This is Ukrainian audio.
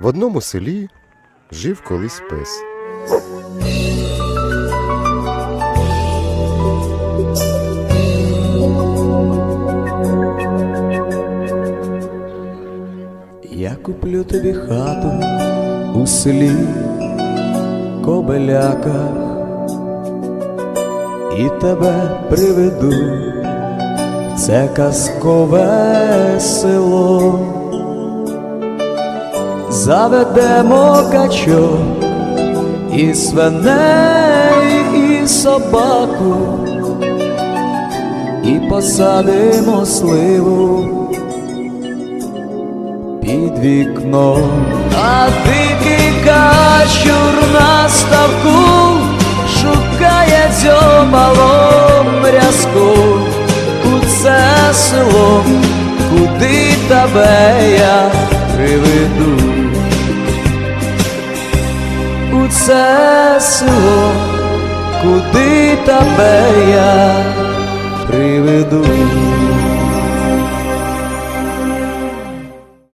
В одному селі жив колись пес. Я куплю тобі хату у селі Кобеляках і тебе приведу, в це казкове село, заведемо качок і свиней, і собаку, і посадимо сливу під вікном, а дикий качур на ставку шукає дзьобалом рязку у це село, куди тебе я приведу. Це село, куди тебе я.